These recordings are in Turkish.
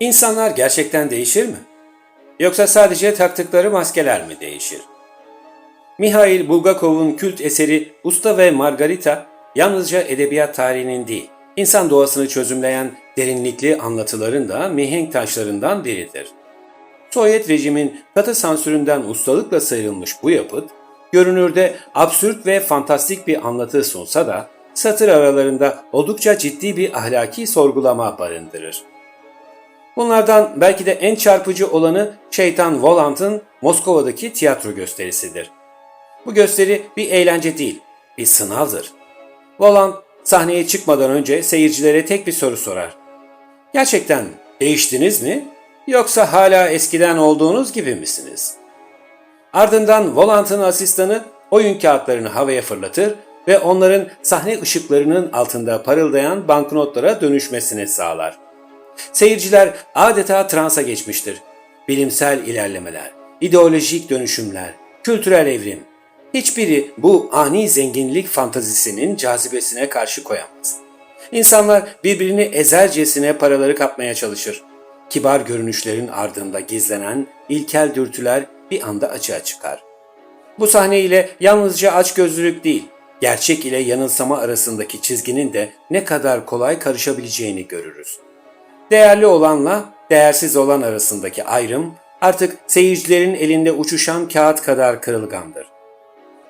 İnsanlar gerçekten değişir mi? Yoksa sadece taktıkları maskeler mi değişir? Mihail Bulgakov'un kült eseri Usta ve Margarita yalnızca edebiyat tarihinin değil, insan doğasını çözümleyen derinlikli anlatıların da mihenk taşlarından biridir. Sovyet rejimin katı sansüründen ustalıkla sıyrılmış bu yapıt, görünürde absürt ve fantastik bir anlatı sunsa da satır aralarında oldukça ciddi bir ahlaki sorgulama barındırır. Bunlardan belki de en çarpıcı olanı Şeytan Volant'ın Moskova'daki tiyatro gösterisidir. Bu gösteri bir eğlence değil, bir sınavdır. Volant sahneye çıkmadan önce seyircilere tek bir soru sorar. Gerçekten değiştiniz mi? Yoksa hala eskiden olduğunuz gibi misiniz? Ardından Volant'ın asistanı oyun kağıtlarını havaya fırlatır ve onların sahne ışıklarının altında parıldayan banknotlara dönüşmesini sağlar. Seyirciler adeta transa geçmiştir. Bilimsel ilerlemeler, ideolojik dönüşümler, kültürel evrim. Hiçbiri bu ani zenginlik fantazisinin cazibesine karşı koyamaz. İnsanlar birbirini ezercesine paraları kapmaya çalışır. Kibar görünüşlerin ardında gizlenen ilkel dürtüler bir anda açığa çıkar. Bu sahne ile yalnızca açgözlülük değil, gerçek ile yanılsama arasındaki çizginin de ne kadar kolay karışabileceğini görürüz. Değerli olanla değersiz olan arasındaki ayrım artık seyircilerin elinde uçuşan kağıt kadar kırılgandır.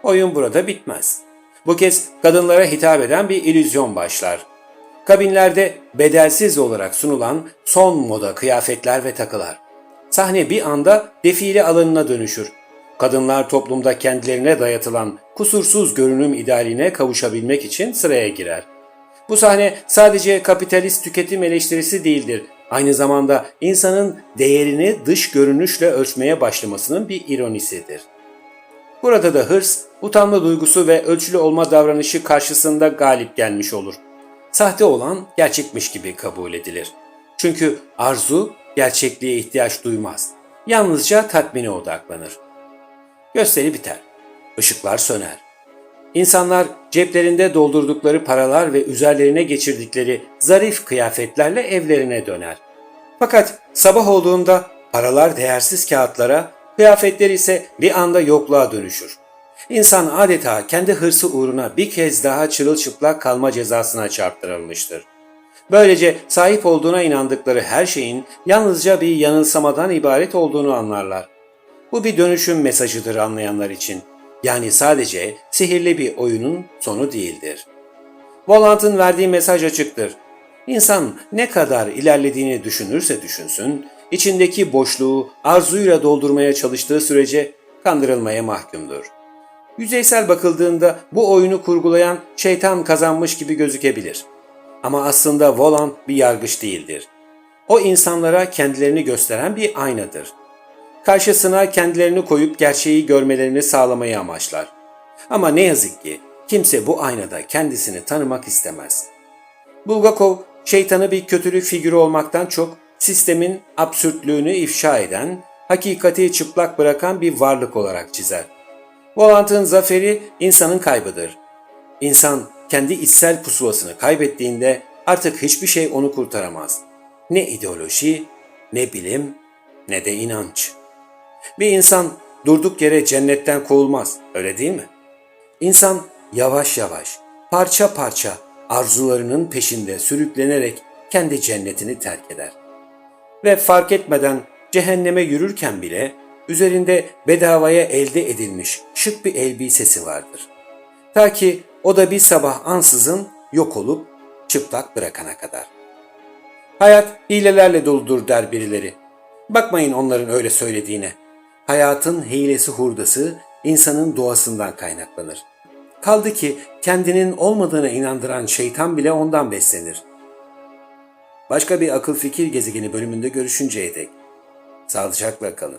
Oyun burada bitmez. Bu kez kadınlara hitap eden bir illüzyon başlar. Kabinlerde bedelsiz olarak sunulan son moda kıyafetler ve takılar. Sahne bir anda defile alanına dönüşür. Kadınlar toplumda kendilerine dayatılan kusursuz görünüm idealine kavuşabilmek için sıraya girer. Bu sahne sadece kapitalist tüketim eleştirisi değildir. Aynı zamanda insanın değerini dış görünüşle ölçmeye başlamasının bir ironisidir. Burada da hırs, utanma duygusu ve ölçülü olma davranışı karşısında galip gelmiş olur. Sahte olan gerçekmiş gibi kabul edilir. Çünkü arzu gerçekliğe ihtiyaç duymaz. Yalnızca tatmine odaklanır. Gösteri biter. Işıklar söner. İnsanlar ceplerinde doldurdukları paralar ve üzerlerine geçirdikleri zarif kıyafetlerle evlerine döner. Fakat sabah olduğunda paralar değersiz kağıtlara, kıyafetler ise bir anda yokluğa dönüşür. İnsan adeta kendi hırsı uğruna bir kez daha çırılçıplak kalma cezasına çarptırılmıştır. Böylece sahip olduğuna inandıkları her şeyin yalnızca bir yanılsamadan ibaret olduğunu anlarlar. Bu bir dönüşüm mesajıdır anlayanlar için. Yani sadece sihirli bir oyunun sonu değildir. Volant'ın verdiği mesaj açıktır. İnsan ne kadar ilerlediğini düşünürse düşünsün, içindeki boşluğu arzuyla doldurmaya çalıştığı sürece kandırılmaya mahkumdur. Yüzeysel bakıldığında bu oyunu kurgulayan şeytan kazanmış gibi gözükebilir. Ama aslında Volant bir yargıç değildir. O insanlara kendilerini gösteren bir aynadır karşısına kendilerini koyup gerçeği görmelerini sağlamayı amaçlar. Ama ne yazık ki kimse bu aynada kendisini tanımak istemez. Bulgakov şeytanı bir kötülük figürü olmaktan çok sistemin absürtlüğünü ifşa eden, hakikati çıplak bırakan bir varlık olarak çizer. Volant'ın zaferi insanın kaybıdır. İnsan kendi içsel pusulasını kaybettiğinde artık hiçbir şey onu kurtaramaz. Ne ideoloji, ne bilim, ne de inanç. Bir insan durduk yere cennetten kovulmaz, öyle değil mi? İnsan yavaş yavaş, parça parça arzularının peşinde sürüklenerek kendi cennetini terk eder. Ve fark etmeden cehenneme yürürken bile üzerinde bedavaya elde edilmiş şık bir elbisesi vardır. Ta ki o da bir sabah ansızın yok olup çıplak bırakana kadar. Hayat hilelerle doludur der birileri. Bakmayın onların öyle söylediğine. Hayatın hilesi hurdası insanın doğasından kaynaklanır. Kaldı ki kendinin olmadığına inandıran şeytan bile ondan beslenir. Başka bir akıl fikir gezegeni bölümünde görüşünceye dek. Sağlıcakla kalın.